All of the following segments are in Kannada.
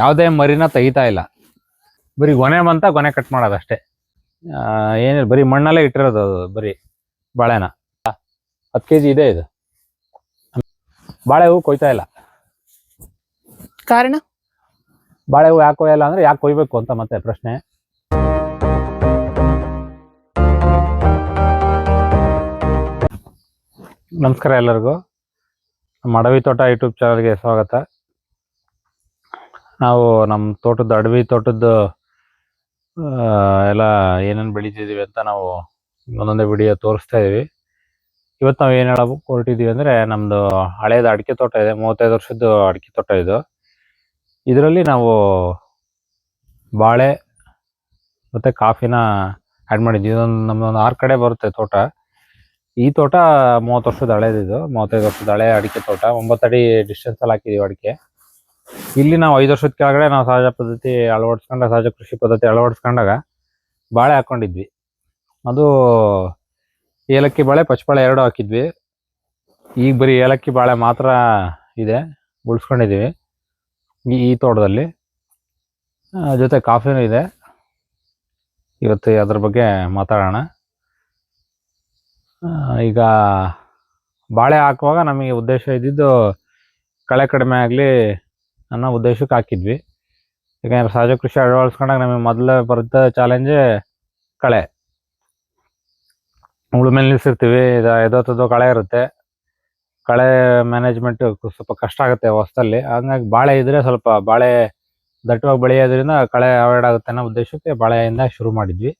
ಯಾವುದೇ ಮರಿನ ತೆಗಿತಾ ಇಲ್ಲ. ಬರೀ ಗೊನೆ ಬಂತ ಗೊನೆ ಕಟ್ ಮಾಡೋದಷ್ಟೇ. ಏನಿಲ್ಲ ಬರೀ ಮಣ್ಣಲ್ಲೇ ಇಟ್ಟಿರೋದು ಅದು ಬರೀ ಬಾಳೆನ. ಹತ್ತು ಕೆ ಜಿ ಇದೆ ಇದು. ಬಾಳೆ ಹೂವು ಕೊಯ್ತಾ ಇಲ್ಲ. ಕಾರಣ? ಬಾಳೆ ಹೂ ಯಾಕೆ ಕೊಯ್ಯಲ್ಲ ಅಂದ್ರೆ ಯಾಕೆ ಕೊಯ್ಬೇಕು ಅಂತ ಮತ್ತೆ ಪ್ರಶ್ನೆ. ನಮಸ್ಕಾರ ಎಲ್ಲರಿಗೂ. ನಮ್ಮ ಅಡವಿ ತೋಟ ಯೂಟ್ಯೂಬ್ ಚಾನಲ್ಗೆ ಸ್ವಾಗತ. ನಾವು ನಮ್ಮ ತೋಟದ ಅಡವಿ ತೋಟದ ಎಲ್ಲ ಏನೇನು ಬೆಳಿತಿದ್ದೀವಿ ಅಂತ ನಾವು ಒಂದೊಂದೇ ವಿಡಿಯೋ ತೋರಿಸ್ತಾ ಇದೀವಿ. ಇವತ್ತು ನಾವು ಏನು ಹೇಳಬೇಕು ಹೊರಟಿದ್ದೀವಿ ಅಂದರೆ ನಮ್ಮದು ಹಳೇದು ಅಡಿಕೆ ತೋಟ ಇದೆ, ಮೂವತ್ತೈದು ವರ್ಷದ್ದು ಅಡಿಕೆ ತೋಟ ಇದು. ಇದರಲ್ಲಿ ನಾವು ಬಾಳೆ ಮತ್ತು ಕಾಫಿನ ಆ್ಯಡ್ ಮಾಡಿದ್ವಿ. ಇದೊಂದು ನಮ್ಮದೊಂದು ಆರು ಕಡೆ ಬರುತ್ತೆ ತೋಟ. ಈ ತೋಟ ಮೂವತ್ತು ವರ್ಷದ ಹಳೇದಿದು, ಮೂವತ್ತೈದು ವರ್ಷದ ಹಳೆ ಅಡಿಕೆ ತೋಟ. ಒಂಬತ್ತು ಅಡಿ ಡಿಸ್ಟೆನ್ಸ್ ಅಲ್ಲಿ ಹಾಕಿದೀವಿ ಅಡಿಕೆ. ಇಲ್ಲಿ ನಾವು ಐದು ವರ್ಷದ ಕೆಳಗಡೆ ನಾವು ಸಹಜ ಪದ್ಧತಿ ಅಳವಡಿಸ್ಕೊಂಡ, ಸಹಜ ಕೃಷಿ ಪದ್ಧತಿ ಅಳವಡಿಸ್ಕೊಂಡಾಗ ಬಾಳೆ ಹಾಕೊಂಡಿದ್ವಿ. ಅದು ಏಲಕ್ಕಿ ಬಾಳೆ ಪಚ್ಚಬಾಳೆ ಎರಡು ಹಾಕಿದ್ವಿ. ಈಗ ಬರೀ ಏಲಕ್ಕಿ ಬಾಳೆ ಮಾತ್ರ ಇದೆ ಉಳಿಸ್ಕೊಂಡಿದ್ದೀವಿ ಈ ಈ ತೋಟದಲ್ಲಿ. ಜೊತೆ ಕಾಫಿನೂ ಇದೆ. ಇವತ್ತು ಅದ್ರ ಬಗ್ಗೆ ಮಾತಾಡೋಣ. ಈಗ ಬಾಳೆ ಹಾಕುವಾಗ ನಮಗೆ ಉದ್ದೇಶ ಇದ್ದಿದ್ದು ಕಳೆ ಕಡಿಮೆ ಆಗಲಿ ಅನ್ನೋ ಉದ್ದೇಶಕ್ಕೆ ಹಾಕಿದ್ವಿ. ಯಾಕಂದ್ರೆ ಸಹಜ ಕೃಷಿ ಅಳವಡಿಸ್ಕೊಂಡಾಗ ನಮಗೆ ಮೊದಲು ಬರುತ್ತ ಚಾಲೆಂಜೇ ಕಳೆ. ಉಳುಮೆ ನಿಲ್ಸಿರ್ತೀವಿ ಇದು ಎದೋತದೋ ಕಳೆ ಇರುತ್ತೆ. ಕಳೆ ಮ್ಯಾನೇಜ್ಮೆಂಟ್ ಸ್ವಲ್ಪ ಕಷ್ಟ ಆಗುತ್ತೆ ಹೊಸದಲ್ಲಿ. ಹಂಗಾಗಿ ಬಾಳೆ ಇದ್ರೆ ಸ್ವಲ್ಪ ಬಾಳೆ ದಟ್ಟವಾಗಿ ಬೆಳೆಯೋದ್ರಿಂದ ಕಳೆ ಅವಾಯ್ಡ್ ಆಗುತ್ತೆ ಅನ್ನೋ ಉದ್ದೇಶಕ್ಕೆ ಬಾಳೆಯಿಂದ ಶುರು ಮಾಡಿದ್ವಿ.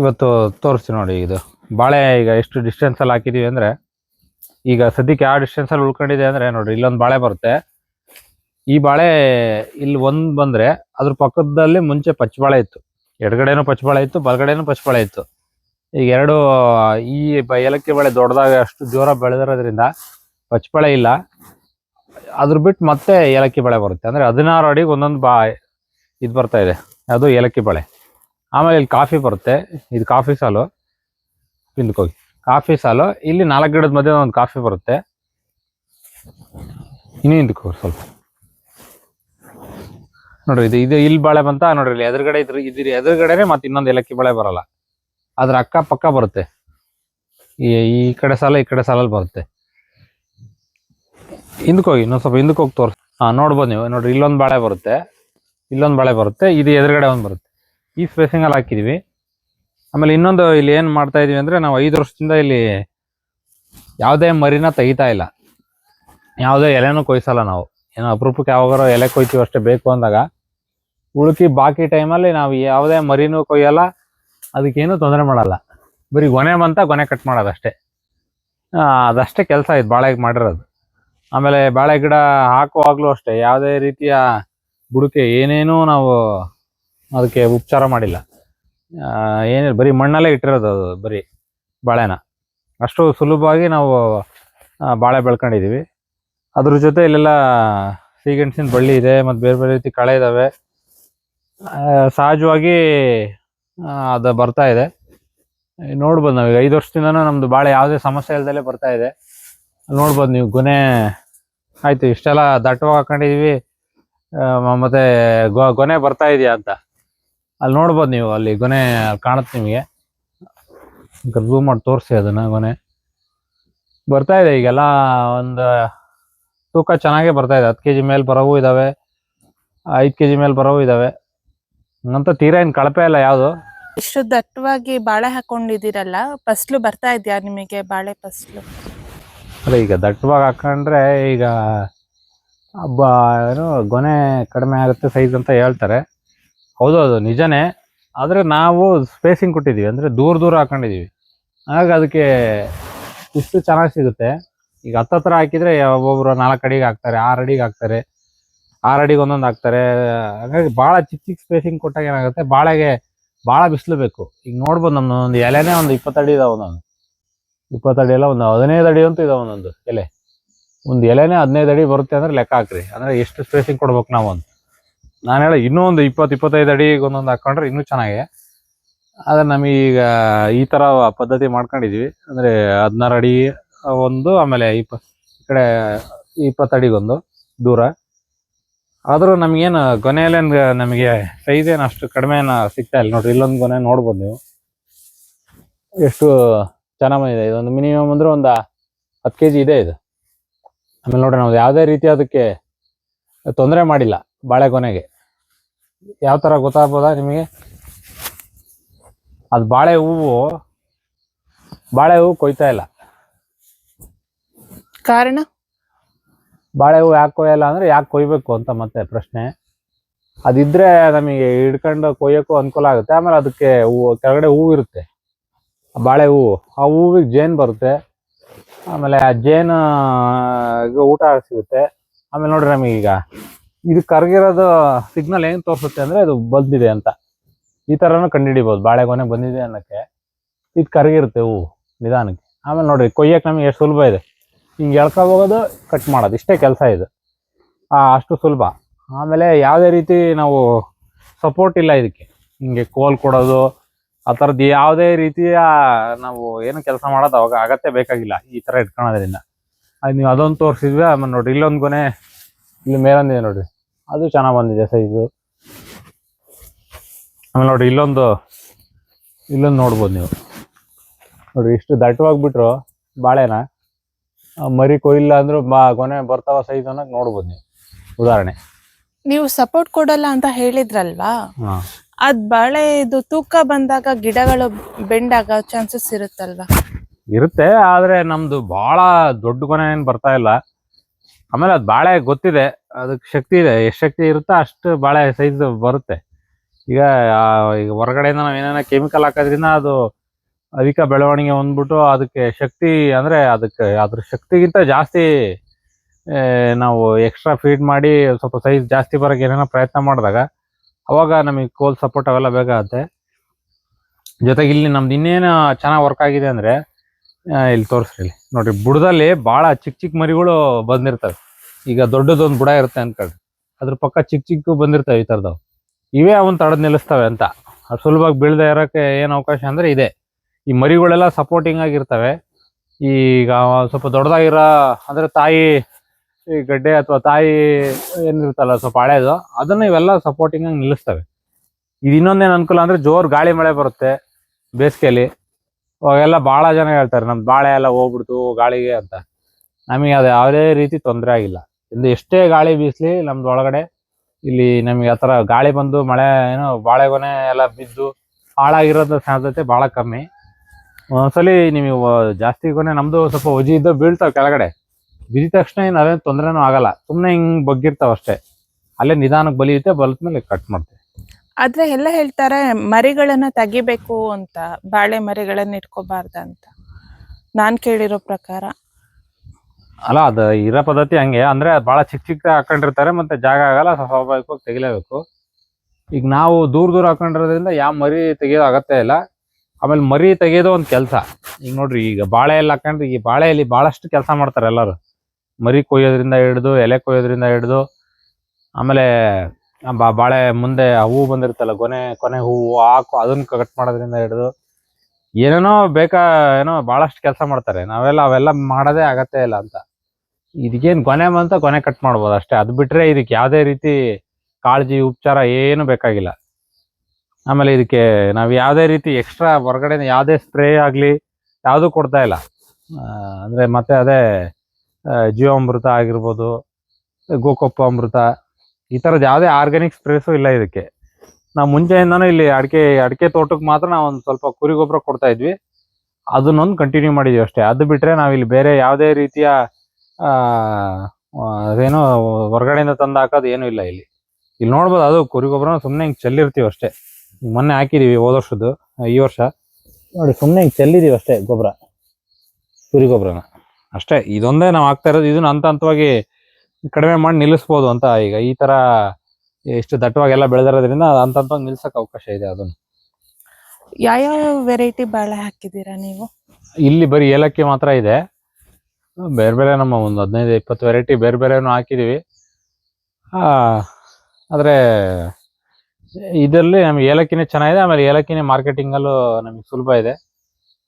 ಇವತ್ತು ತೋರಿಸ್ತೀವಿ ನೋಡಿ ಇದು. ಬಾಳೆ ಈಗ ಎಷ್ಟು ಡಿಸ್ಟೆನ್ಸಲ್ಲಿ ಅಂದರೆ ಅಂದ್ರೆ ಈಗ ಸದ್ಯಕ್ಕೆ ಯಾವ ಡಿಸ್ಟೆನ್ಸ್ ಅಲ್ಲಿ ಉಳ್ಕೊಂಡಿದೆ ಅಂದ್ರೆ ನೋಡ್ರಿ, ಇಲ್ಲೊಂದು ಬಾಳೆ ಬರುತ್ತೆ. ಈ ಬಾಳೆ ಇಲ್ಲಿ ಒಂದ್ ಬಂದ್ರೆ ಅದ್ರ ಪಕ್ಕದಲ್ಲಿ ಮುಂಚೆ ಪಚ್ಚಬಾಳೆ ಇತ್ತು. ಎಡಗಡೆನೂ ಪಚ್ಚಬಾಳೆ ಇತ್ತು, ಬಲಗಡೆನೂ ಪಚ್ಚಬಾಳೆ ಇತ್ತು. ಈಗ ಎರಡು, ಈ ಏಲಕ್ಕಿ ಬಾಳೆ ದೊಡ್ಡದಾಗ ಅಷ್ಟು ಜೋರ ಬೆಳೆದಿರೋದ್ರಿಂದ ಪಚ್ಚಬಾಳೆ ಇಲ್ಲ. ಅದ್ರ ಬಿಟ್ಟು ಮತ್ತೆ ಏಲಕ್ಕಿ ಬಾಳೆ ಬರುತ್ತೆ. ಅಂದ್ರೆ ಹದಿನಾರು ಅಡಿಗೆ ಒಂದೊಂದು ಬಾ, ಇದು ಬರ್ತಾ ಇದೆ. ಅದು ಏಲಕ್ಕಿ ಬಾಳೆ. ಆಮೇಲೆ ಇಲ್ಲಿ ಕಾಫಿ ಬರುತ್ತೆ. ಇದು ಕಾಫಿ ಸಾಲು. ಹೋಗಿ. ಕಾಫಿ ಸಾಲು. ಇಲ್ಲಿ ನಾಲ್ಕು ಗಿಡದ ಮಧ್ಯೆ ಒಂದು ಕಾಫಿ ಬರುತ್ತೆ. ಇನ್ನೂ ಹಿಂದಕ್ಕೆ ಸ್ವಲ್ಪ. ನೋಡ್ರಿ, ಇದು ಇದು ಇಲ್ಲಿ ಬಾಳೆ ಬಂತ, ನೋಡ್ರಿ, ಇಲ್ಲಿ ಎದುರುಗಡೆ ಇದ್ರ ಇದ್ರ ಎದುರುಗಡೆನೆ ಮತ್ತೆ ಇನ್ನೊಂದು ಏಲಕ್ಕಿ ಬಾಳೆ ಬರಲ್ಲ. ಅದ್ರ ಅಕ್ಕ ಪಕ್ಕ ಬರುತ್ತೆ. ಈ ಈ ಕಡೆ ಸಾಲ, ಈ ಕಡೆ ಸಾಲಲ್ಲಿ ಬರುತ್ತೆ. ಹಿಂದಕ್ಕೆ ಹೋಗಿ, ಇನ್ನೊಂದು ಸ್ವಲ್ಪ ಹಿಂದಕ್ಕೆ ಹೋಗಿ ತೋರಿಸ್ ಹಾಂ, ನೋಡ್ಬೋದು ನೀವು. ನೋಡ್ರಿ, ಇಲ್ಲೊಂದು ಬಾಳೆ ಬರುತ್ತೆ. ಇಲ್ಲೊಂದು ಬಾಳೆ ಬರುತ್ತೆ. ಇದು ಎದುರುಗಡೆ ಒಂದು ಬರುತ್ತೆ. ಈ ಸ್ಪೇಸಿಂಗಲ್ಲಿ ಹಾಕಿದೀವಿ. ಆಮೇಲೆ ಇನ್ನೊಂದು ಇಲ್ಲಿ ಏನು ಮಾಡ್ತಾ ಇದೀವಿ ಅಂದ್ರೆ ನಾವು ಐದು ವರ್ಷದಿಂದ ಇಲ್ಲಿ ಯಾವುದೇ ಮರಿನ ತೆಗಿತಾ ಇಲ್ಲ. ಯಾವುದೇ ಎಲೆನೂ ಕೊಯ್ಸಲ್ಲ ನಾವು. ಏನೋ ಅಪರೂಪಕ್ಕೆ ಯಾವಾಗಾರ ಎಲೆ ಕೊಯ್ತೀವಿ ಅಷ್ಟೇ ಬೇಕು ಅಂದಾಗ. ಉಳುಕಿ ಬಾಕಿ ಟೈಮಲ್ಲಿ ನಾವು ಯಾವುದೇ ಮರಿನೂ ಕೊಯ್ಯಲ್ಲ, ಅದಕ್ಕೇನು ತೊಂದರೆ ಮಾಡಲ್ಲ. ಬರೀ ಗೊನೆ ಬಂತ ಗೊನೆ ಕಟ್ ಮಾಡೋದು ಅಷ್ಟೇ. ಅದಷ್ಟೇ ಕೆಲಸ ಇದು ಬಾಳೆಗೆ ಮಾಡಿರೋದು. ಆಮೇಲೆ ಬಾಳೆ ಗಿಡ ಹಾಕುವಾಗಲೂ ಅಷ್ಟೇ, ಯಾವುದೇ ರೀತಿಯ ಬುಡಕೆ ಏನೇನೂ ನಾವು ಅದಕ್ಕೆ ಉಪಚಾರ ಮಾಡಿಲ್ಲ. ಏನಿಲ್ಲ, ಬರೀ ಮಣ್ಣಲ್ಲೇ ಇಟ್ಟಿರೋದು ಅದು, ಬರೀ ಬಾಳೆನ. ಅಷ್ಟು ಸುಲಭವಾಗಿ ನಾವು ಬಾಳೆ ಬೆಳ್ಕೊಂಡಿದ್ದೀವಿ ಅದ್ರ ಜೊತೆ ಇಲ್ಲೆಲ್ಲ, ಸೀಗೆಣಸಿನ ಬಳ್ಳಿ ಇದೆ, ಮತ್ತು ಬೇರೆ ಬೇರೆ ರೀತಿ ಕಳೆ ಇದಾವೆ. ಸಹಜವಾಗಿ ಅದು ಬರ್ತಾ ಇದೆ. ನೋಡ್ಬೋದು ನಾವು ಈಗ ಐದು ವರ್ಷದಿಂದನೂ ನಮ್ದು ಬಾಳೆ ಯಾವುದೇ ಸಮಸ್ಯೆ ಇಲ್ದಲೇ ಬರ್ತಾ ಇದೆ. ನೋಡ್ಬೋದು ನೀವು, ಗೊನೆ ಆಯಿತು, ಇಷ್ಟೆಲ್ಲ ದಟ್ಟವಾಗಿ ಹಾಕೊಂಡಿದ್ದೀವಿ ಮತ್ತು ಮತ್ತೆ ಗೊ- ಗೊನೆ ಬರ್ತಾ ಇದೆಯಾ ಅಂತ. ಅಲ್ಲಿ ನೋಡ್ಬೋದು ನೀವು ಅಲ್ಲಿ ಗೊನೆ ಕಾಣುತ್ತೆ ನಿಮಗೆ. ಝೂಮ್ ಮಾಡಿ ತೋರಿಸಿ ಅದನ್ನ ಗೊನೆ. ಬರ್ತಾ ಇದೆ ಈಗೆಲ್ಲ ಒಂದು ತೂಕ ಚೆನ್ನಾಗೇ ಬರ್ತಾ ಇದೆ. ಹತ್ತು ಕೆ ಜಿ ಮೇಲೆ ಬರೋವು ಇದ್ದಾವೆ ಐದು ಕೆ ಜಿ ಮೇಲೆ ಬರೋವು ಇದ್ದಾವೆ ಹಂಗಂತ ತೀರಾ ಏನು ಕಳಪೆ ಇಲ್ಲ ಯಾವುದು. ಇಷ್ಟು ದಟ್ಟವಾಗಿ ಬಾಳೆ ಹಾಕೊಂಡಿದ್ದೀರಲ್ಲ ಫಸ್ಲು ಬರ್ತಾ ಇದೆಯಾ ನಿಮಗೆ ಬಾಳೆ ಫಸ್ಲು? ಅಲ್ಲ ಈಗ ದಟ್ಟವಾಗಿ ಹಾಕೊಂಡ್ರೆ ಈಗ ಹಬ್ಬ ಏನು ಗೊನೆ ಕಡಿಮೆ ಆಗುತ್ತೆ ಸೈಜ್ ಅಂತ ಹೇಳ್ತಾರೆ. ಹೌದು ಹೌದು ನಿಜನೇ. ಆದರೆ ನಾವು ಸ್ಪೇಸಿಂಗ್ ಕೊಟ್ಟಿದ್ದೀವಿ, ಅಂದರೆ ದೂರ ದೂರ ಹಾಕೊಂಡಿದ್ದೀವಿ. ಹಾಗಾಗಿ ಅದಕ್ಕೆ ಇಷ್ಟು ಚೆನ್ನಾಗಿ ಸಿಗುತ್ತೆ. ಈಗ ಹತ್ತತ್ರ ಹಾಕಿದ್ರೆ ಒಬ್ಬೊಬ್ರು ನಾಲ್ಕು ಅಡಿಗೆ ಹಾಕ್ತಾರೆ, ಆರು ಅಡಿಗೆ ಹಾಕ್ತಾರೆ, ಆರು ಅಡಿಗೆ ಒಂದೊಂದು ಹಾಕ್ತಾರೆ. ಹಾಗಾಗಿ ಭಾಳ ಚಿಕ್ಕ ಚಿಕ್ಕ ಸ್ಪೇಸಿಂಗ್ ಕೊಟ್ಟಾಗ ಏನಾಗುತ್ತೆ, ಬಾಳೆಗೆ ಭಾಳ ಬಿಸಿಲು ಬೇಕು. ಈಗ ನೋಡ್ಬೋದು ನಮ್ಮ ಒಂದು ಎಲೆನೇ ಒಂದು ಇಪ್ಪತ್ತು ಅಡಿ ಇದಾವೆ ಒಂದೊಂದು. ಇಪ್ಪತ್ತು ಅಡಿ ಎಲ್ಲ ಒಂದು ಹದಿನೈದು ಅಡಿ ಅಂತೂ ಇದಾವೆ ಒಂದೊಂದು ಎಲೆ. ಒಂದು ಎಲೆನೇ ಹದಿನೈದು ಅಡಿ ಬರುತ್ತೆ ಅಂದ್ರೆ ಲೆಕ್ಕ ಹಾಕ್ರಿ. ಅಂದ್ರೆ ಎಷ್ಟು ಸ್ಪೇಸಿಂಗ್ ಕೊಡ್ಬೇಕು ನಾವು ಒಂದು ನಾನು ಹೇಳ ಇನ್ನೂ ಒಂದು ಇಪ್ಪತ್ತು, ಇಪ್ಪತ್ತೈದು ಅಡಿಗೆ ಒಂದೊಂದು ಹಾಕೊಂಡ್ರೆ ಇನ್ನೂ ಚೆನ್ನಾಗಿ. ಆದ್ರೆ ನಮಗೀಗ ಈ ಥರ ಪದ್ಧತಿ ಮಾಡ್ಕೊಂಡಿದ್ವಿ. ಅಂದರೆ ಹದಿನಾರು ಅಡಿ ಒಂದು, ಆಮೇಲೆ ಇಪ್ಪ, ಈ ಕಡೆ ಇಪ್ಪತ್ತು ಅಡಿಗೊಂದು ದೂರ. ಆದರೂ ನಮಗೇನು ಗೊನೆಯಲ್ಲೇನು ನಮಗೆ ಸೈಜ್ ಏನು ಅಷ್ಟು ಕಡಿಮೆ ಏನು ಸಿಗ್ತಾ ಇಲ್ಲ. ನೋಡ್ರಿ, ಇಲ್ಲೊಂದು ಗೊನೆ ನೋಡ್ಬೋದು ನೀವು. ಎಷ್ಟು ಚೆನ್ನಾಗಿದೆ ಇದೊಂದು ಮಿನಿಮಮ್ ಅಂದ್ರೆ ಒಂದು ಹತ್ತು ಕೆ ಜಿ ಇದೆ ಇದು. ಆಮೇಲೆ ನೋಡ್ರಿ, ನಾವು ಯಾವುದೇ ರೀತಿ ಅದಕ್ಕೆ ತೊಂದರೆ ಮಾಡಿಲ್ಲ ಬಾಳೆಗೊನೆಗೆ ಯಾವ ಥರ ಗೊತ್ತಾಗ್ಬೋದಾ ನಿಮಗೆ? ಅದು ಬಾಳೆ ಹೂವು. ಬಾಳೆ ಹೂವು ಕೊಯ್ತಾ ಇಲ್ಲ. ಕಾರಣ? ಬಾಳೆ ಹೂವು ಯಾಕೆ ಕೊಯ್ಯಲ್ಲ ಅಂದರೆ ಯಾಕೆ ಕೊಯ್ಬೇಕು ಅಂತ ಮತ್ತೆ ಪ್ರಶ್ನೆ. ಅದಿದ್ರೆ ನಮಗೆ ಹಿಡ್ಕೊಂಡು ಕೊಯ್ಯೋಕ್ಕೂ ಅನುಕೂಲ ಆಗುತ್ತೆ. ಆಮೇಲೆ ಅದಕ್ಕೆ ಹೂವು ಕೆಳಗಡೆ ಹೂವು ಇರುತ್ತೆ. ಬಾಳೆ ಹೂವು. ಆ ಹೂವಿಗೆ ಜೇನು ಬರುತ್ತೆ. ಆಮೇಲೆ ಆ ಜೇನು ಊಟ ಸಿಗುತ್ತೆ. ಆಮೇಲೆ ನೋಡ್ರಿ ನಮಗೀಗ. ಇದು ಕರಗಿರೋದು ಸಿಗ್ನಲ್ ಏನು ತೋರಿಸುತ್ತೆ ಅಂದ್ರೆ ಅದು ಬಂದಿದೆ ಅಂತ. ಈ ಥರನೂ ಕಂಡುಹಿಡಿಬೋದು. ಬಾಳೆಗೊನೆ ಬಂದಿದೆ ಅನ್ನೋಕ್ಕೆ. ಇದು ಕರಗಿರುತ್ತೆ ಹೂವು, ನಿಧಾನಕ್ಕೆ. ಆಮೇಲೆ ನೋಡ್ರಿ, ಕೊಯ್ಯಕ್ಕೆ ನಮಗೆ ಎಷ್ಟು ಸುಲಭ ಇದೆ. ಹಿಂಗೆ ಹೋಗೋದು, ಕಟ್ ಮಾಡೋದು. ಇಷ್ಟೇ ಕೆಲಸ ಇದು. ಅಷ್ಟು ಸುಲಭ. ಆಮೇಲೆ ಯಾವುದೇ ರೀತಿ ನಾವು ಸಪೋರ್ಟ್ ಇಲ್ಲ ಇದಕ್ಕೆ. ಹಿಂಗೆ ಕೋಲ್ ಕೊಡೋದು, ಆ ಥರದ್ದು ಯಾವುದೇ ರೀತಿಯ ನಾವು ಏನು ಕೆಲಸ ಮಾಡೋದು ಅವಾಗ ಅಗತ್ಯ ಬೇಕಾಗಿಲ್ಲ. ಈ ಥರ ಇಟ್ಕೊಳೋದ್ರಿಂದ. ಅದು ನೀವು ಅದೊಂದು ತೋರಿಸಿದ್ವಿ. ಆಮೇಲೆ ನೋಡಿರಿ, ಇಲ್ಲೊಂದು ಕೊನೆ ಇಲ್ಲಿ ಮೇಲೊಂದಿದೆ ನೋಡ್ರಿ. ಅದು ಚೆನ್ನಾಗಿ ಬಂದಿದೆ ಸೈಜು ಆಮೇಲೆ ನೋಡ್ರಿ ಇಲ್ಲೊಂದು ಇಲ್ಲೊಂದು ನೋಡ್ಬೋದು ನೀವು. ನೋಡ್ರಿ ಇಷ್ಟು ದಟ್ಟವಾಗ್ಬಿಟ್ರು ಬಾಳೆನ ಮರಿ ಕೊಯ್ಲಿಲ್ಲ ಅಂದ್ರೂ ಬಾ ಕೊನೆ ಬರ್ತಾವ ಸೈಜ್ ಅನ್ನೋಕೆ ನೋಡ್ಬೋದು ನೀವು. ಉದಾಹರಣೆ. ನೀವು ಸಪೋರ್ಟ್ ಕೊಡಲ್ಲ ಅಂತ ಹೇಳಿದ್ರಲ್ವಾ? ಹಾಂ. ಅದ್ ಬಾಳೆ ಇದು ತೂಕ ಬಂದಾಗ ಗಿಡಗಳು ಬೆಂಡಾಗ ಆಗೋ ಚಾನ್ಸಸ್ ಇರುತ್ತಲ್ವಾ? ಇರುತ್ತೆ ಆದ್ರೆ ನಮ್ದು ಬಹಳ ದೊಡ್ಡ ಕೊನೆ ಏನು ಬರ್ತಾ ಇಲ್ಲ. ಆಮೇಲೆ ಅದು ಬಾಳೆ ಗೊತ್ತಿದೆ ಅದಕ್ಕೆ ಶಕ್ತಿ ಇದೆ, ಎಷ್ಟು ಶಕ್ತಿ ಇರುತ್ತೋ ಅಷ್ಟು ಬಾಳೆ ಸೈಜ್ ಬರುತ್ತೆ. ಈಗ ಈಗ ಹೊರಗಡೆಯಿಂದ ನಾವು ಏನೇನೋ ಕೆಮಿಕಲ್ ಹಾಕೋದ್ರಿಂದ ಅದು ಅಧಿಕ ಬೆಳವಣಿಗೆ ಬಂದ್ಬಿಟ್ಟು ಅದಕ್ಕೆ ಶಕ್ತಿ ಅಂದರೆ ಅದಕ್ಕೆ ಅದ್ರ ಶಕ್ತಿಗಿಂತ ಜಾಸ್ತಿ ನಾವು ಎಕ್ಸ್ಟ್ರಾ ಫೀಡ್ ಮಾಡಿ ಸ್ವಲ್ಪ ಸೈಜ್ ಜಾಸ್ತಿ ಬರೋಕ್ಕೆ ಏನೇನೋ ಪ್ರಯತ್ನ ಮಾಡಿದಾಗ ಅವಾಗ ನಮಗೆ ಕೋಲ್ ಸಪೋರ್ಟ್ ಅವೆಲ್ಲ ಬೇಕಾಗುತ್ತೆ. ಜೊತೆಗೆ ಇಲ್ಲಿ ನಮ್ದು ಇನ್ನೇನು ಚೆನ್ನಾಗಿ ವರ್ಕ್ ಆಗಿದೆ ಅಂದ್ರೆ ಇಲ್ಲಿ ತೋರಿಸ್ರಿ, ಇಲ್ಲಿ. ನೋಡ್ರಿ, ಬುಡದಲ್ಲಿ ಭಾಳ ಚಿಕ್ಕ ಚಿಕ್ಕ ಮರಿಗಳು ಬಂದಿರ್ತವೆ. ಈಗ ದೊಡ್ಡದೊಂದು ಬುಡ ಇರುತ್ತೆ ಅನ್ಕೊಳ್ರಿ. ಅದ್ರ ಪಕ್ಕ ಚಿಕ್ಕ ಚಿಕ್ಕ ಬಂದಿರ್ತವೆ ಈ ಥರದವು ಇವೇ ಅವನ್ ತಡೆದು ನಿಲ್ಲಿಸ್ತವೆ ಅಂತ. ಅದು ಸುಲಭವಾಗಿ ಬೀಳದೆ ಇರೋಕ್ಕೆ ಏನು ಅವಕಾಶ ಅಂದ್ರೆ ಇದೆ. ಈ ಮರಿಗಳೆಲ್ಲ ಸಪೋರ್ಟಿಂಗ್ ಆಗಿರ್ತವೆ. ಈಗ ಸ್ವಲ್ಪ ದೊಡ್ಡದಾಗಿರೋ, ಅಂದ್ರೆ ತಾಯಿ, ಈ ಗಡ್ಡೆ ಅಥವಾ ತಾಯಿ ಏನಿರುತ್ತಲ್ಲ ಸ್ವಲ್ಪ ಹಳೆಯದು ಅದನ್ನ ಇವೆಲ್ಲ ಸಪೋರ್ಟಿಂಗ್ ಆಗಿ ನಿಲ್ಲಿಸ್ತವೆ. ಇದು ಇನ್ನೊಂದೇನು ಅನುಕೂಲ ಅಂದ್ರೆ ಜೋರು ಗಾಳಿ ಮಳೆ ಬರುತ್ತೆ ಬೇಸಿಗೆಯಲ್ಲಿ ಅವಾಗೆಲ್ಲ ಬಹಳ ಜನ ಹೇಳ್ತಾರೆ ನಮ್ದು ಬಾಳೆ ಎಲ್ಲ ಹೋಗ್ಬಿಡ್ತು ಗಾಳಿಗೆ ಅಂತ. ನಮಗೆ ಅದು ಯಾವುದೇ ರೀತಿ ತೊಂದರೆ ಆಗಿಲ್ಲ. ಇಂದು ಎಷ್ಟೇ ಗಾಳಿ ಬೀಸಲಿ ನಮ್ದು ಒಳಗಡೆ ಇಲ್ಲಿ ನಮಗೆ ಆ ಥರ ಗಾಳಿ ಬಂದು ಮಳೆ, ಏನು ಬಾಳೆಗೊನೆ ಎಲ್ಲ ಬಿದ್ದು ಹಾಳಾಗಿರೋದು ಸಾಧ್ಯತೆ ಭಾಳ ಕಮ್ಮಿ. ಒಂದ್ಸಲಿ ನೀವು ಜಾಸ್ತಿ ಕೊನೆ ನಮ್ದು ಸ್ವಲ್ಪ ಒಜಿ ಇದ್ದ ಬೀಳ್ತಾವೆ ಕೆಳಗಡೆ. ಬಿದ್ದ ತಕ್ಷಣ ಏನು ಅದೇನು ತೊಂದರೆನೂ ಆಗಲ್ಲ. ಸುಮ್ಮನೆ ಹಿಂಗೆ ಬಗ್ಗಿರ್ತಾವ ಅಷ್ಟೇ. ಅಲ್ಲೇ ನಿಧಾನಕ್ಕೆ ಬಲಿಯುತ್ತೆ ಬಲಿತ ಮೇಲೆ ಕಟ್ ಮಾಡ್ತೇವೆ. ಆದ್ರೆ ಎಲ್ಲ ಹೇಳ್ತಾರೆ, ಮರಿಗಳನ್ನ ತೆಗಿಬೇಕು ಅಂತ, ಬಾಳೆ ಮರಿಗಳನ್ನ ಇಟ್ಕೋಬಾರ್ದ ಅಂತ ನಾನ್ ಕೇಳಿರೋ ಪ್ರಕಾರ. ಅಲ್ಲ, ಅದು ಇರೋ ಪದ್ಧತಿ ಹಂಗೆ. ಅಂದ್ರೆ ಭಾಳ ಚಿಕ್ಕ ಚಿಕ್ಕ ಹಾಕೊಂಡಿರ್ತಾರೆ, ಮತ್ತೆ ಜಾಗ ಆಗಲ್ಲ ಸ್ವಾಭಾವಿಕವಾಗಿ ತೆಗಿಲೇಬೇಕು. ಈಗ ನಾವು ದೂರ ದೂರ ಹಾಕೊಂಡಿರೋದ್ರಿಂದ ಯಾವ ಮರಿ ತೆಗಿಯೋದು ಅಗತ್ಯ ಇಲ್ಲ. ಆಮೇಲೆ ಮರಿ ತೆಗೆಯೋದು ಒಂದು ಕೆಲಸ. ಈಗ ನೋಡ್ರಿ, ಈಗ ಬಾಳೆ ಎಲ್ಲ ಹಾಕೊಂಡ್ರೆ, ಈ ಬಾಳೆಯಲ್ಲಿ ಭಾಳಷ್ಟು ಕೆಲಸ ಮಾಡ್ತಾರೆ ಎಲ್ಲರೂ. ಮರಿ ಕೊಯ್ಯೋದ್ರಿಂದ ಹಿಡಿದು, ಎಲೆ ಕೊಯ್ಯೋದ್ರಿಂದ ಹಿಡಿದು, ಆಮೇಲೆ ಬಾ- ಬಾಳೆ ಮುಂದೆ ಹೂವು ಬಂದಿರುತ್ತಲ್ಲ, ಕೊನೆ ಕೊನೆ ಹೂವು ಹಾಕು, ಅದನ್ನ ಕಟ್ ಮಾಡೋದ್ರಿಂದ ಹಿಡಿದು ಏನೇನೋ ಬೇಕಾ, ಏನೋ ಭಾಳಷ್ಟು ಕೆಲಸ ಮಾಡ್ತಾರೆ. ನಾವೆಲ್ಲ, ಅವೆಲ್ಲ ಮಾಡೋದೇ ಆಗತ್ತೇ ಇಲ್ಲ ಅಂತ. ಇದಕ್ಕೇನು ಕೊನೆ ಬಂತ ಕೊನೆ ಕಟ್ ಮಾಡ್ಬೋದು ಅಷ್ಟೇ. ಅದು ಬಿಟ್ರೆ ಇದಕ್ಕೆ ಯಾವುದೇ ರೀತಿ ಕಾಳಜಿ, ಉಪಚಾರ ಏನು ಬೇಕಾಗಿಲ್ಲ. ಆಮೇಲೆ ಇದಕ್ಕೆ ನಾವು ಯಾವುದೇ ರೀತಿ ಎಕ್ಸ್ಟ್ರಾ ಹೊರಗಡೆ ಯಾವುದೇ ಸ್ಪ್ರೇ ಆಗಲಿ, ಯಾವುದೂ ಕೊಡ್ತಾ ಇಲ್ಲ. ಅಂದರೆ ಮತ್ತೆ ಅದೇ ಜೀವಾಮೃತ ಆಗಿರ್ಬೋದು ಗೋಕೊಪ್ಪ ಅಮೃತ ಈ ಥರದ್ದು ಯಾವುದೇ ಆರ್ಗ್ಯಾನಿಕ್ ಸ್ಪ್ರೇಸು ಇಲ್ಲ ಇದಕ್ಕೆ. ನಾವು ಮುಂಚೆಯಿಂದನೂ ಇಲ್ಲಿ ಅಡಿಕೆ ಅಡಿಕೆ ತೋಟಕ್ಕೆ ಮಾತ್ರ ನಾವು ಒಂದು ಸ್ವಲ್ಪ ಕುರಿ ಗೊಬ್ಬರ ಕೊಡ್ತಾ ಇದ್ವಿ. ಅದನ್ನೊಂದು ಕಂಟಿನ್ಯೂ ಮಾಡಿದ್ವಿ ಅಷ್ಟೇ. ಅದು ಬಿಟ್ರೆ ನಾವಿಲ್ಲಿ ಬೇರೆ ಯಾವುದೇ ರೀತಿಯ ಆ, ಅದೇನೋ ಹೊರಗಡೆಯಿಂದ ತಂದು ಹಾಕೋದು ಏನೂ ಇಲ್ಲ ಇಲ್ಲಿ. ಇಲ್ಲಿ ನೋಡ್ಬೋದು ಅದು ಕುರಿ ಗೊಬ್ಬರ ಸುಮ್ಮನೆ ಹಿಂಗೆ ಚೆಲ್ಲಿರ್ತೀವಿ ಅಷ್ಟೇ. ಮೊನ್ನೆ ಹಾಕಿದೀವಿ ಹೋದ ವರ್ಷದ್ದು ಈ ವರ್ಷ. ನೋಡಿ ಸುಮ್ಮನೆ ಹಿಂಗೆ ಚೆಲ್ಲಿದೀವಿ ಅಷ್ಟೇ ಗೊಬ್ಬರ ಕುರಿ ಗೊಬ್ಬರನ ಅಷ್ಟೇ ಇದೊಂದೇ ನಾವು ಹಾಕ್ತಾ ಇರೋದು ಇದನ್ನ ಹಂತ ಹಂತವಾಗಿ ಕಡಿಮೆ ಮಾಡಿ ನಿಲ್ಲಿಸ್ಬೋದು ಅಂತ ಈಗ ಈ ತರ ಎಷ್ಟು ದಟ್ಟವಾಗಿ ಎಲ್ಲ ಬೆಳೆದಿರೋದ್ರಿಂದ ಅಂತಂತ ನಿಲ್ಸಕ್ ನಿಲ್ಸಕ್ಕೆ ಅವಕಾಶ ಇದೆ ಅದನ್ನು. ಯಾವ್ಯಾವ ವೆರೈಟಿ ಬಾಳೆ ಹಾಕಿದ್ದೀರಾ ನೀವು? ಇಲ್ಲಿ ಬರೀ ಏಲಕ್ಕಿ ಮಾತ್ರ ಇದೆ. ಬೇರೆ ಬೇರೆ ನಮ್ಮ ಒಂದು ಹದಿನೈದು ಇಪ್ಪತ್ತು ವೆರೈಟಿ ಬೇರೆ ಬೇರೆನೂ ಹಾಕಿದೀವಿ. ಆದರೆ ಆದ್ರೆ ಇದರಲ್ಲಿ ನಮ್ಗೆ ಏಲಕ್ಕಿನೇ ಚೆನ್ನಾಗಿದೆ ಆಮೇಲೆ ಏಲಕ್ಕಿನೇ ಮಾರ್ಕೆಟಿಂಗಲ್ಲೂ ನಮಗೆ ಸುಲಭ ಇದೆ.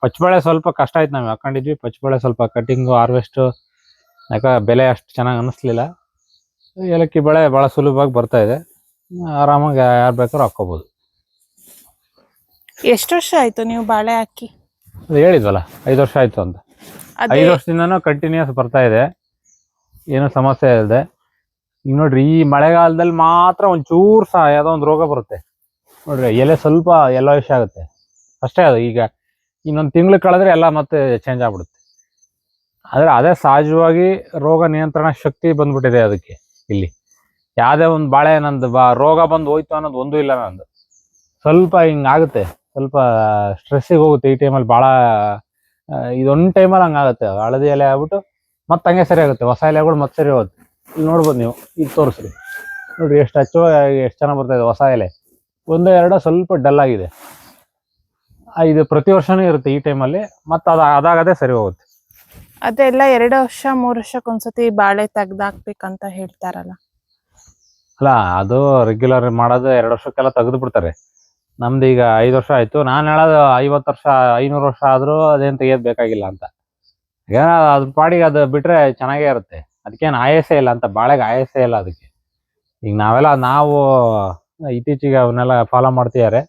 ಪಚ್ಚಬಾಳೆ ಸ್ವಲ್ಪ ಕಷ್ಟ ಆಯ್ತು ನಾವು ಹಾಕೊಂಡಿದ್ವಿ. ಪಚ್ಚಬಾಳೆ ಸ್ವಲ್ಪ ಕಟ್ಟಿಂಗು ಹಾರ್ವೆಸ್ಟು ಯಾಕೆ ಬೆಲೆ ಅಷ್ಟು ಚೆನ್ನಾಗಿ ಅನ್ನಿಸ್ಲಿಲ್ಲ. ಏಲಕ್ಕಿ ಬೆಳೆ ಭಾಳ ಸುಲಭವಾಗಿ ಬರ್ತಾ ಇದೆ. ಆರಾಮಾಗಿ ಯಾರು ಬೇಕಾದ್ರೂ ಹಾಕ್ಕೋಬೋದು. ಎಷ್ಟು ವರ್ಷ ಆಯ್ತು ನೀವು ಬಾಳೆ ಹಾಕಿ? ಅದು ಹೇಳಿದ್ವಲ್ಲ ಐದು ವರ್ಷ ಆಯ್ತು ಅಂತ. ಅದೇ ಐದು ವರ್ಷದಿಂದನೂ ಕಂಟಿನ್ಯೂಸ್ ಬರ್ತಾ ಇದೆ. ಏನೂ ಸಮಸ್ಯೆ ಇಲ್ಲದೆ ಈಗ ನೋಡ್ರಿ ಈ ಮಳೆಗಾಲದಲ್ಲಿ ಮಾತ್ರ ಒಂಚೂರು ಸಹ ಯಾವುದೋ ಒಂದು ರೋಗ ಬರುತ್ತೆ. ನೋಡ್ರಿ ಎಲೆ ಸ್ವಲ್ಪ ಎಲ್ಲ ಆಗುತ್ತೆ. ಅಷ್ಟೇ ಅದು. ಈಗ ಇನ್ನೊಂದು ತಿಂಗಳು ಕಳೆದ್ರೆ ಎಲ್ಲ ಮತ್ತೆ ಚೇಂಜ್ ಆಗ್ಬಿಡುತ್ತೆ. ಆದರೆ ಅದೇ ಸಹಜವಾಗಿ ರೋಗ ನಿಯಂತ್ರಣ ಶಕ್ತಿ ಬಂದ್ಬಿಟ್ಟಿದೆ ಅದಕ್ಕೆ ಇಲ್ಲಿ. ಯಾವುದೇ ಒಂದು ಬಾಳೆ ನಂದು ಬಾ ರೋಗ ಬಂದು ಹೋಯ್ತು ಅನ್ನೋದು ಒಂದೂ ಇಲ್ಲ ನಂದು. ಸ್ವಲ್ಪ ಹಿಂಗಾಗುತ್ತೆ ಸ್ವಲ್ಪ ಸ್ಟ್ರೆಸ್ಸಿಗೆ ಹೋಗುತ್ತೆ ಈ ಟೈಮಲ್ಲಿ ಭಾಳ ಇದೊಂದು ಟೈಮಲ್ಲಿ ಹಂಗಾಗುತ್ತೆ ಹಳದಿ ಎಲೆ ಆಗ್ಬಿಟ್ಟು ಮತ್ತೆ ಹಂಗೆ ಸರಿ ಆಗುತ್ತೆ. ಹೊಸ ಎಲೆಗಳು ಮತ್ತೆ ಸರಿ ಹೋಗುತ್ತೆ. ಇಲ್ಲಿ ನೋಡ್ಬೋದು ನೀವು ಈಗ ತೋರಿಸ್ರಿ. ನೋಡಿರಿ ಎಷ್ಟು ಹಚ್ಚುವ ಎಷ್ಟು ಚೆನ್ನಾಗಿ ಬರ್ತಾ ಇದೆ ಹೊಸ ಎಲೆ. ಒಂದು ಎರಡು ಸ್ವಲ್ಪ ಡಲ್ ಆಗಿದೆ. ಆ, ಇದು ಪ್ರತಿ ವರ್ಷವೂ ಇರುತ್ತೆ ಈ ಟೈಮಲ್ಲಿ ಮತ್ತೆ ಅದು ಅದಾಗದೇ ಸರಿ ಹೋಗುತ್ತೆ. ಅದೆಲ್ಲ ಎರಡು ವರ್ಷ, ಮೂರು ವರ್ಷಕ್ಕೊಂದ್ಸತಿ ಬಾಳೆ ತೆಗ್ದಾಕ್ಬೇಕಂತ ಹೇಳ್ತಾರಲ್ಲ. ಅಲ್ಲ, ಅದು ರೆಗ್ಯುಲರ್ ಮಾಡೋದು ಎರಡು ವರ್ಷಕ್ಕೆಲ್ಲ ತೆಗೆದು ಬಿಡ್ತಾರೆ ನಮ್ದು ಈಗ ಐದು ವರ್ಷ ಆಯ್ತು. ನಾನು ಹೇಳೋದು ಐವತ್ತು ವರ್ಷ, ಐನೂರು ವರ್ಷ ಆದರೂ ಅದೇನು ತೆಗಿಯೋದು ಬೇಕಾಗಿಲ್ಲ ಅಂತ. ಈಗ ಅದ್ರ ಪಾಡಿಗೆ ಅದು ಬಿಟ್ರೆ ಚೆನ್ನಾಗೇ ಇರುತ್ತೆ. ಅದಕ್ಕೇನು ಆಯಸೇ ಇಲ್ಲ ಅಂತ, ಬಾಳೆಗೆ ಆಯಸೇ ಇಲ್ಲ ಅದಕ್ಕೆ. ಈಗ ನಾವೆಲ್ಲ, ನಾವು ಇತ್ತೀಚೆಗೆ ಅವನ್ನೆಲ್ಲ ಫಾಲೋ ಮಾಡ್ತಿದ್ದಾರೆ.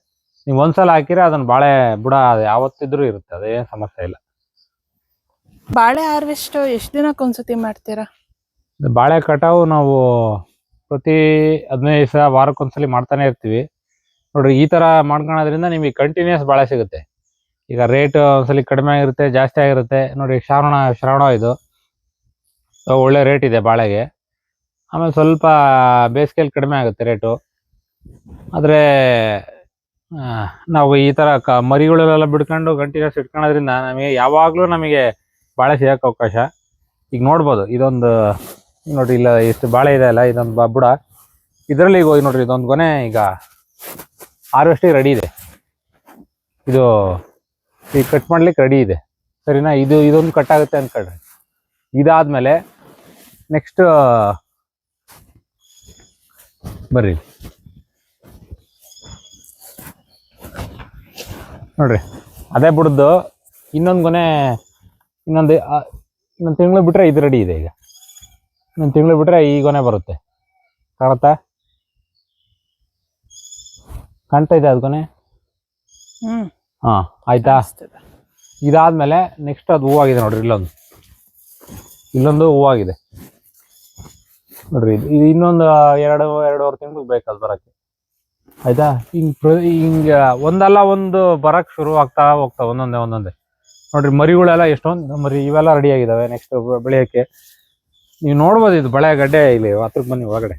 ನೀವು ಒಂದ್ಸಲ ಹಾಕಿದ್ರೆ ಅದನ್ನ ಬಾಳೆ ಬುಡ ಯಾವತ್ತಿದ್ರೂ ಇರುತ್ತೆ, ಅದೇನು ಸಮಸ್ಯೆ ಇಲ್ಲ. ಬಾಳೆ ಹಾರ್ವೆಸ್ಟ್ ಎಷ್ಟು ದಿನಕ್ಕೆ ಒಂದ್ಸತಿ ಮಾಡ್ತೀರಾ? ಬಾಳೆ ಕಟಾವು ನಾವು ಪ್ರತಿ ಹದಿನೈದು ದಿವಸ ವಾರಕ್ಕೊಂದ್ಸಲಿ ಮಾಡ್ತಾನೆ ಇರ್ತೀವಿ. ನೋಡ್ರಿ, ಈ ತರ ಮಾಡ್ಕೊಳೋದ್ರಿಂದ ನಿಮಗೆ ಕಂಟಿನ್ಯೂಸ್ ಬಾಳೆ ಸಿಗುತ್ತೆ. ಈಗ ರೇಟ್ ಒಂದ್ಸಲಿ ಕಡಿಮೆ ಆಗಿರುತ್ತೆ, ಜಾಸ್ತಿ ಆಗಿರುತ್ತೆ. ನೋಡಿ ಶ್ರಾವಣ ಶ್ರಾವಣ ಇದು. ಒಳ್ಳೆ ರೇಟ್ ಇದೆ ಬಾಳೆಗೆ. ಆಮೇಲೆ ಸ್ವಲ್ಪ ಬೇಸಿಗೆಯಲ್ಲಿ ಕಡಿಮೆ ಆಗುತ್ತೆ ರೇಟು ಆದರೆ ನಾವು ಈ ಥರ ಕ ಮರಿಗಳೆಲ್ಲ ಬಿಡ್ಕೊಂಡು ಕಂಟಿನ್ಯೂಸ್ ಇಟ್ಕೊಳೋದ್ರಿಂದ ನಮಗೆ ಯಾವಾಗಲೂ ನಮಗೆ ಬಾಳೆ ಸಿಗಕ್ಕೆ ಅವಕಾಶ. ಈಗ ನೋಡ್ಬೋದು, ಇದೊಂದು ನೋಡಿರಿ, ಇಲ್ಲ ಎಷ್ಟು ಬಾಳೆ ಇದೆ ಅಲ್ಲ, ಇದೊಂದು ಬುಡ. ಇದರಲ್ಲಿ ಈಗ ಹೋಗಿ ನೋಡ್ರಿ, ಇದೊಂದು ಗೊನೆ ಈಗ ಹಾರ್ವೆಸ್ಟಿಗೆ ರೆಡಿ ಇದೆ. ಇದು ಈಗ ಕಟ್ ಮಾಡ್ಲಿಕ್ಕೆ ರೆಡಿ ಇದೆ. ಸರಿನಾ? ಇದು, ಇದೊಂದು ಕಟ್ ಆಗುತ್ತೆ ಇದಾದ ಇದಾದ್ಮೇಲೆ ನೆಕ್ಸ್ಟ್ ಬರ್ರಿ. ನೋಡ್ರಿ, ಅದೇ ಬಿಡ್ದು ಇನ್ನೊಂದು ಗೊನೆ ಇನ್ನೊಂದು ಇನ್ನೊಂದು ತಿಂಗಳು ಬಿಟ್ಟರೆ ಇದು ರೆಡಿ ಇದೆ ಈಗ. ಇನ್ನೊಂದು ತಿಂಗಳು ಬಿಟ್ಟರೆ ಈ ಗೊನೆ ಬರುತ್ತೆ. ಕಾಣುತ್ತಾ? ಕಾಣ್ತಾ ಇದೆ ಅದು ಗೊನೆ? ಹ್ಮ್. ಹಾ ಆಯ್ತಾ. ಇದಾದ್ಮೇಲೆ ನೆಕ್ಸ್ಟ್ ಅದು ಹೂವಾಗಿದೆ ನೋಡ್ರಿ ಇಲ್ಲೊಂದು. ಇಲ್ಲೊಂದು ಹೂವಾಗಿದೆ. ನೋಡ್ರಿ ಇದು ಇದು ಇನ್ನೊಂದು ಎರಡು ಎರಡೂವರೆ ತಿಂಗಳು ಬೇಕಾದ ಬರೋಕ್ಕೆ. ಆಯಿತಾ? ಹಿಂಗೆ ಪ್ರ- ಒಂದಲ್ಲ ಒಂದು ಬರೋಕ್ಕೆ ಶುರು ಆಗ್ತಾ ಹೋಗ್ತಾ ಒಂದೊಂದೇ ಒಂದೊಂದೇ. ನೋಡ್ರಿ ಮರಿಗಳೆಲ್ಲ ಎಷ್ಟೊಂದು ಮರಿ ಇವೆಲ್ಲ ರೆಡಿ ಆಗಿದಾವೆ ನೆಕ್ಸ್ಟ್ ಬೆಳೆಯಕ್ಕೆ. ನೀವು ನೋಡ್ಬೋದು ಇದು ಬಳೆ ಗಡ್ಡೆ ಇಲ್ಲಿ ಹತ್ರಕ್ಕೆ ಬನ್ನಿ ಒಳಗಡೆ.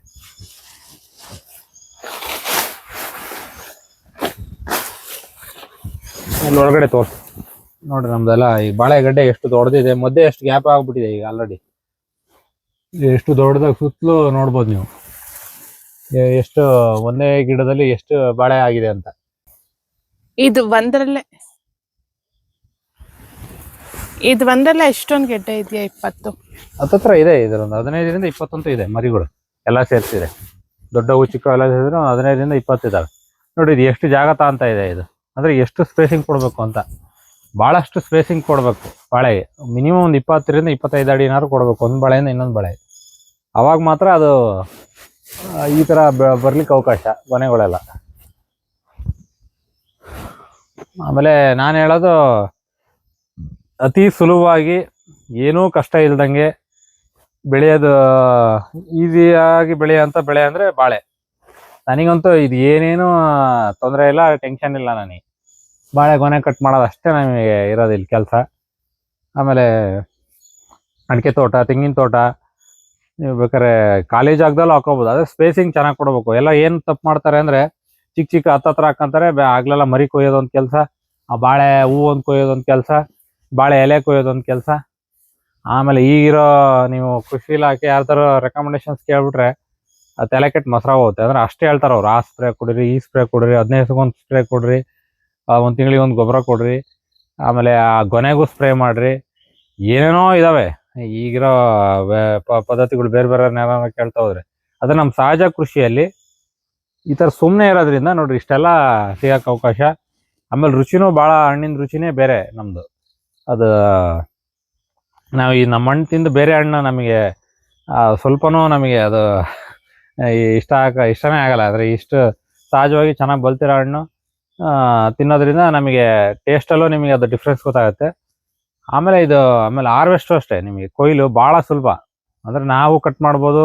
ಇಲ್ಲಿ ಒಳಗಡೆ ತೋರಿಸಿ. ನೋಡ್ರಿ ನಮ್ದೆಲ್ಲ ಈ ಬಾಳೆಗಡ್ಡೆ ಎಷ್ಟು ದೊಡ್ಡದಿದೆ. ಮಧ್ಯೆ ಎಷ್ಟು ಗ್ಯಾಪ್ ಆಗ್ಬಿಟ್ಟಿದೆ ಈಗ ಆಲ್ರೆಡಿ ಎಷ್ಟು ದೊಡ್ಡದಾಗ ಸುತ್ತಲೂ ನೋಡ್ಬೋದು ನೀವು. ಎಷ್ಟು ಒಂದೇ ಗಿಡದಲ್ಲಿ ಎಷ್ಟು ಬಾಳೆ ಆಗಿದೆ ಅಂತ. ಇದು ಒಂದರಲ್ಲೇ. ಇದು ಒಂದೆಲ್ಲ ಎಷ್ಟೊಂದು ಗೆಡ್ಡೆ ಇದೆಯಾ ಇಪ್ಪತ್ತು? ಹತ್ತತ್ರ ಇದೆ, ಇದರೊಂದು ಹದಿನೈದರಿಂದ ಇಪ್ಪತ್ತಂತೂ ಇದೆ ಮರಿಗಳು. ಎಲ್ಲ ಸೇರಿಸಿದೆ. ದೊಡ್ಡವು ಚಿಕ್ಕ ಎಲ್ಲ ಸೇರಿದ್ರು ಹದಿನೈದರಿಂದ ಇಪ್ಪತ್ತು ಇದಾವೆ ನೋಡಿ, ಇದು ಎಷ್ಟು ಜಾಗ ಅಂತ ಇದೆ ಇದು. ಅಂದರೆ ಎಷ್ಟು ಸ್ಪೇಸಿಂಗ್ ಕೊಡಬೇಕು ಅಂತ. ಭಾಳಷ್ಟು ಸ್ಪೇಸಿಂಗ್ ಕೊಡಬೇಕು ಬಾಳೆಗೆ ಮಿನಿಮಮ್ ಒಂದು ಇಪ್ಪತ್ತರಿಂದ ಇಪ್ಪತ್ತೈದು ಅಡಿ ಏನಾದ್ರು ಕೊಡಬೇಕು. ಒಂದು ಬಳೆಯಿಂದ ಇನ್ನೊಂದು ಬಳೆ. ಅವಾಗ ಮಾತ್ರ ಅದು ಈ ಥರ ಬರ್ಲಿಕ್ಕೆ ಅವಕಾಶ ಮನೆಗಳೆಲ್ಲ. ಆಮೇಲೆ ನಾನು ಹೇಳೋದು ಅತಿ ಸುಲಭವಾಗಿ ಏನೂ ಕಷ್ಟ ಇಲ್ದಂಗೆ ಬೆಳೆಯೋದು, ಈಸಿಯಾಗಿ ಬೆಳೆಯೋಂಥ ಬೆಳೆ ಅಂದರೆ ಬಾಳೆ. ನನಗಂತೂ ಇದು ಏನೇನು ತೊಂದರೆ ಇಲ್ಲ, ಟೆನ್ಷನ್ ಇಲ್ಲ ನನಗೆ. ಬಾಳೆ ಗೊನೆ ಕಟ್ ಮಾಡೋದು ಅಷ್ಟೇ ನಮಗೆ ಇರೋದು ಇಲ್ಲಿ ಕೆಲಸ. ಆಮೇಲೆ ಅಡಿಕೆ ತೋಟ, ತೆಂಗಿನ ತೋಟ, ನೀವು ಬೇಕಾದ್ರೆ ಖಾಲಿ ಜಾಗದಲ್ಲೂ ಹಾಕೋಬೋದು. ಅದೇ ಸ್ಪೇಸಿಂಗ್ ಚೆನ್ನಾಗಿ ಕೊಡಬೇಕು. ಎಲ್ಲ ಏನು ತಪ್ಪು ಮಾಡ್ತಾರೆ ಅಂದರೆ ಚಿಕ್ಕ ಚಿಕ್ಕ ಹತ್ತತ್ರ ಹಾಕೊಂತಾರೆ ಆಗ್ಲೆಲ್ಲ ಮರಿ ಕೊಯ್ಯೋದೊಂದು ಕೆಲಸ, ಆ ಬಾಳೆ ಹೂವು ಒಂದು ಕೊಯ್ಯೋದೊಂದು ಕೆಲಸ. ಬಾಳೆ ಎಲೆ ಕೊಯ್ಯೋದೊಂದು ಕೆಲಸ. ಆಮೇಲೆ ಈಗಿರೋ ನೀವು ಕೃಷಿ ಇಲಾಖೆ ಥರ ರೆಕಮೆಂಡೇಶನ್ಸ್ ಕೇಳ್ಬಿಟ್ರೆ ತಲೆ ಕೆಟ್ಟು ಮೊಸರ ಹೋಗುತ್ತೆ ಅಂದ್ರೆ ಅಷ್ಟೇ ಹೇಳ್ತಾರೆ ಅವ್ರು, ಆ ಸ್ಪ್ರೇ ಕೊಡಿರಿ, ಈ ಸ್ಪ್ರೇ ಕೊಡಿರಿ, ಹದಿನೈದು ದಿವಸಕ್ಕೊಂದು ಸ್ಪ್ರೇ ಕೊಡ್ರಿ ಒಂದು ತಿಂಗಳಿಗೆ ಒಂದು ಗೊಬ್ಬರ ಕೊಡ್ರಿ, ಆಮೇಲೆ ಆ ಗೊನೆಗೂ ಸ್ಪ್ರೇ ಮಾಡ್ರಿ. ಏನೇನೋ ಇದಾವೆ. ಈಗಿರೋ ಪದ್ಧತಿಗಳು ಬೇರೆ ಬೇರೆ ನೆಲ ಕೇಳ್ತಾ ಹೋದ್ರೆ. ಅದು ನಮ್ಮ ಸಹಜ ಕೃಷಿಯಲ್ಲಿ ಈ ಥರ ಸುಮ್ಮನೆ ಇರೋದ್ರಿಂದ ನೋಡ್ರಿ ಇಷ್ಟೆಲ್ಲ ಸಿಗೋಕೆ ಅವಕಾಶ. ಆಮೇಲೆ ರುಚಿನೂ ಭಾಳ ಹಣ್ಣಿನ ರುಚಿನೇ ಬೇರೆ ನಮ್ಮದು ಅದು, ನಾವು ಈ ನಮ್ಮ ಹಣ್ಣು ತಿಂದು ಬೇರೆ ಹಣ್ಣು ನಮಗೆ ಸ್ವಲ್ಪನೂ ನಮಗೆ ಅದು ಇಷ್ಟ ಆಗ, ಇಷ್ಟನೇ ಆಗಲ್ಲ. ಆದರೆ ಇಷ್ಟು ಸಹಜವಾಗಿ ಚೆನ್ನಾಗಿ ಬಲ್ತಿರೋ ಹಣ್ಣು ತಿನ್ನೋದ್ರಿಂದ ನಮಗೆ ಟೇಸ್ಟಲ್ಲೂ ನಿಮಗೆ ಅದು ಡಿಫ್ರೆನ್ಸ್ ಗೊತ್ತಾಗುತ್ತೆ. ಆಮೇಲೆ ಇದು, ಆಮೇಲೆ ಹಾರ್ವೆಸ್ಟು ಅಷ್ಟೇ ನಿಮಗೆ. ಕೊಯ್ಲು ಭಾಳ ಸುಲಭ. ಅಂದರೆ ನಾವು ಕಟ್ ಮಾಡ್ಬೋದು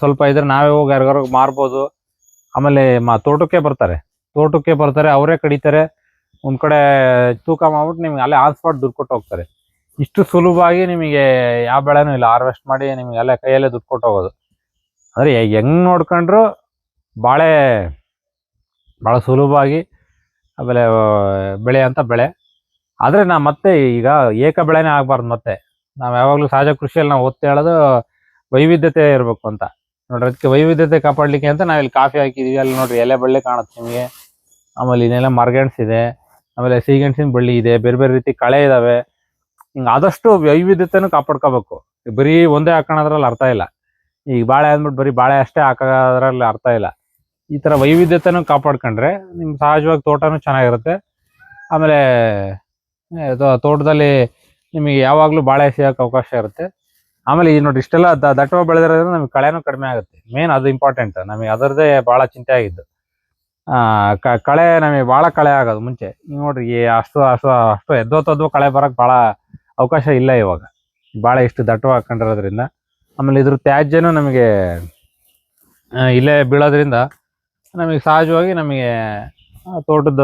ಸ್ವಲ್ಪ ಇದ್ರೆ ನಾವೇ ಹೋಗಿ ಯಾರಿಗಾರು ಮಾರ್ಬೋದು. ಆಮೇಲೆ ಮಾ, ತೋಟಕ್ಕೆ ಬರ್ತಾರೆ. ತೋಟಕ್ಕೆ ಬರ್ತಾರೆ, ಅವರೇ ಕಡಿತಾರೆ. ಒಂದು ಕಡೆ ತೂಕ ಮಾಡ್ಬಿಟ್ಟು ನಿಮ್ಗೆ ಅಲ್ಲೇ ಆನ್ ಸ್ಪಾಟ್ ದುಡ್ಡು ಕೊಟ್ಟು ಹೋಗ್ತಾರೆ. ಇಷ್ಟು ಸುಲಭವಾಗಿ ನಿಮಗೆ ಯಾವ ಬೆಳೆನೂ ಇಲ್ಲ. ಹಾರ್ವೆಸ್ಟ್ ಮಾಡಿ ನಿಮಗೆ ಅಲ್ಲೇ ಕೈಯಲ್ಲೇ ದುಡ್ಡು ಕೊಟ್ಟು ಹೋಗೋದು. ಅಂದರೆ ಹೆಂಗೆ ನೋಡ್ಕೊಂಡ್ರು ಬಾಳೆ ಭಾಳ ಸುಲಭವಾಗಿ ಆಮೇಲೆ ಬೆಳೆ ಅಂತ ಬೆಳೆ. ಆದರೆ ನಾ ಮತ್ತೆ ಈಗ ಏಕ ಬೆಳೆನೇ ಆಗಬಾರ್ದು ಮತ್ತೆ. ನಾವು ಯಾವಾಗಲೂ ಸಹಜ ಕೃಷಿಯಲ್ಲಿ ನಾವು ಒತ್ತು ಹೇಳೋದು ವೈವಿಧ್ಯತೆ ಇರಬೇಕು ಅಂತ. ನೋಡ್ರಿ, ಅದಕ್ಕೆ ವೈವಿಧ್ಯತೆ ಕಾಪಾಡಲಿಕ್ಕೆ ಅಂತ ನಾವಿಲ್ಲಿ ಕಾಫಿ ಹಾಕಿದೀವಿ. ಅಲ್ಲಿ ನೋಡ್ರಿ ಎಲೆ ಬಳ್ಳಿ ಕಾಣುತ್ತೆ ನಿಮಗೆ. ಆಮೇಲೆ ಇನ್ನೆಲ್ಲ ಮರಗೆಣಸು ಇದೆ. ಆಮೇಲೆ ಸಿಹಿಗೆಣಸಿನ ಬಳ್ಳಿ ಇದೆ, ಬೇರೆ ಬೇರೆ ರೀತಿ ಕಳೆ ಇದಾವೆ. ಹಿಂಗೆ ಆದಷ್ಟು ವೈವಿಧ್ಯತೆನೂ ಕಾಪಾಡ್ಕೋಬೇಕು. ಬರೀ ಒಂದೇ ಹಾಕೋಣದ್ರಲ್ಲಿ ಅರ್ಥ ಇಲ್ಲ. ಈಗ ಬಾಳೆ ಅಂದ್ಬಿಟ್ಟು ಬರೀ ಬಾಳೆ ಅಷ್ಟೇ ಹಾಕೋದ್ರಲ್ಲಿ ಅರ್ಥ ಇಲ್ಲ. ಈ ಥರ ವೈವಿಧ್ಯತೆನೂ ಕಾಪಾಡ್ಕೊಂಡ್ರೆ ನಿಮ್ಗೆ ಸಹಜವಾಗಿ ತೋಟನೂ ಚೆನ್ನಾಗಿರುತ್ತೆ. ಆಮೇಲೆ ತೋಟದಲ್ಲಿ ನಿಮಗೆ ಯಾವಾಗಲೂ ಬಾಳೆ ಸಿಗೋಕೆ ಅವಕಾಶ ಇರುತ್ತೆ. ಆಮೇಲೆ ಈ ನೋಡಿ ಇಷ್ಟೆಲ್ಲ ದಟ್ಟವಾಗಿ ಬೆಳೆದಿರೋದ್ರಿಂದ ನಮಗೆ ಕಳೆನೂ ಕಡಿಮೆ ಆಗುತ್ತೆ. ಮೇನ್ ಅದು ಇಂಪಾರ್ಟೆಂಟ್ ನಮಗೆ ಅದರದೇ ಭಾಳ ಚಿಂತೆ ಆಗಿದ್ದು. ಕಳೆ ನಮಗೆ ಭಾಳ ಕಳೆ ಆಗೋದು ಮುಂಚೆ. ಈಗ ನೋಡ್ರಿ ಅಷ್ಟು ಅಷ್ಟು ಅಷ್ಟು ಎದ್ದೋತದ್ದು ಕಳೆ ಬರಕ್ಕೆ ಭಾಳ ಅವಕಾಶ ಇಲ್ಲ ಇವಾಗ. ಬಹಳ ಇಷ್ಟು ದಟ್ಟವಾಗಿ ಹಾಕೊಂಡಿರೋದ್ರಿಂದ. ಆಮೇಲೆ ಇದ್ರ ತ್ಯಾಜ್ಯನೂ ನಮಗೆ ಇಲ್ಲೇ ಬೀಳೋದ್ರಿಂದ ನಮಗೆ ಸಹಜವಾಗಿ ನಮಗೆ ತೋಟದ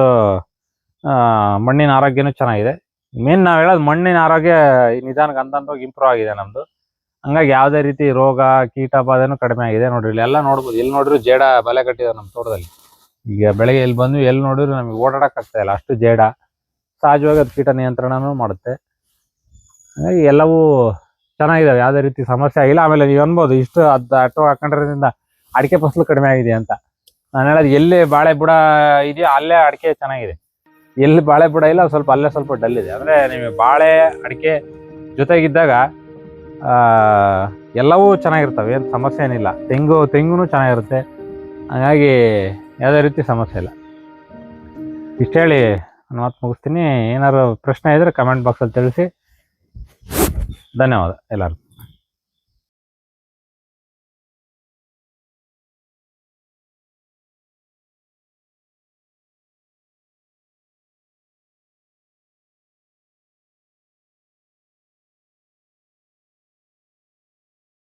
ಮಣ್ಣಿನ ಆರೋಗ್ಯನೂ ಚೆನ್ನಾಗಿದೆ. ಮೇನ್ ನಾವು ಹೇಳೋದು ಮಣ್ಣಿನ ಆರೋಗ್ಯ ನಿಧಾನಕ್ಕೆ ಅಂತಂದೋಗಿ ಇಂಪ್ರೂವ್ ಆಗಿದೆ ನಮ್ಮದು ಹಂಗಾಗಿ ಯಾವುದೇ ರೀತಿ ರೋಗ ಕೀಟ ಬಾಧೆನೂ ಕಡಿಮೆ ಆಗಿದೆ. ನೋಡ್ರಿ, ಇಲ್ಲೆಲ್ಲ ನೋಡ್ಬೋದು. ಇಲ್ಲಿ ನೋಡಿದ್ರು ಜೇಡ ಬಲೆ ಕಟ್ಟಿದೆ ನಮ್ಮ ತೋಟದಲ್ಲಿ. ಈಗ ಬೆಳಗ್ಗೆ ಇಲ್ಲಿ ಬಂದು ಎಲ್ಲಿ ನೋಡಿದ್ರು ನಮಗೆ ಓಡಾಡಕ್ ಆಗ್ತಾ ಇಲ್ಲ. ಅಷ್ಟು ಜೇಡ. ಸಹಜವಾಗಿ ಅದು ಕೀಟ ನಿಯಂತ್ರಣನೂ ಮಾಡುತ್ತೆ. ಹಾಗಾಗಿ ಎಲ್ಲವೂ ಚೆನ್ನಾಗಿದಾವೆ. ಯಾವುದೇ ರೀತಿ ಸಮಸ್ಯೆ ಆಗಿಲ್ಲ. ಆಮೇಲೆ ನೀವು ಅನ್ಬೋದು, ಇಷ್ಟು ಅದು ಆಟೋ ಹಾಕೊಂಡಿರೋದ್ರಿಂದ ಅಡಿಕೆ ಫಸಲು ಕಡಿಮೆ ಆಗಿದೆ ಅಂತ. ನಾನು ಹೇಳೋದು, ಎಲ್ಲಿ ಬಾಳೆ ಬುಡ ಇದೆಯೋ ಅಲ್ಲೇ ಅಡಿಕೆ ಚೆನ್ನಾಗಿದೆ. ಎಲ್ಲಿ ಬಾಳೆ ಬುಡ ಇಲ್ಲ, ಸ್ವಲ್ಪ ಅಲ್ಲೇ ಸ್ವಲ್ಪ ಡಲ್ ಇದೆ. ಅಂದ್ರೆ ನೀವು ಬಾಳೆ, ಅಡಿಕೆ ಜೊತೆಗಿದ್ದಾಗ ಎಲ್ಲವೂ ಚೆನ್ನಾಗಿರ್ತವೆ. ಏನು ಸಮಸ್ಯೆ ಏನಿಲ್ಲ. ತೆಂಗು ತೆಂಗು ಚೆನ್ನಾಗಿರುತ್ತೆ. ಹಾಗಾಗಿ ಯಾವುದೇ ರೀತಿ ಸಮಸ್ಯೆ ಇಲ್ಲ. ಇಷ್ಟು ಹೇಳಿ ನಾನು ಮಾತು ಮುಗಿಸ್ತೀನಿ. ಏನಾದ್ರು ಪ್ರಶ್ನೆ ಇದ್ರೆ ಕಮೆಂಟ್ ಬಾಕ್ಸಲ್ಲಿ ತಿಳಿಸಿ. ಧನ್ಯವಾದ ಎಲ್ಲರಿಗೂ.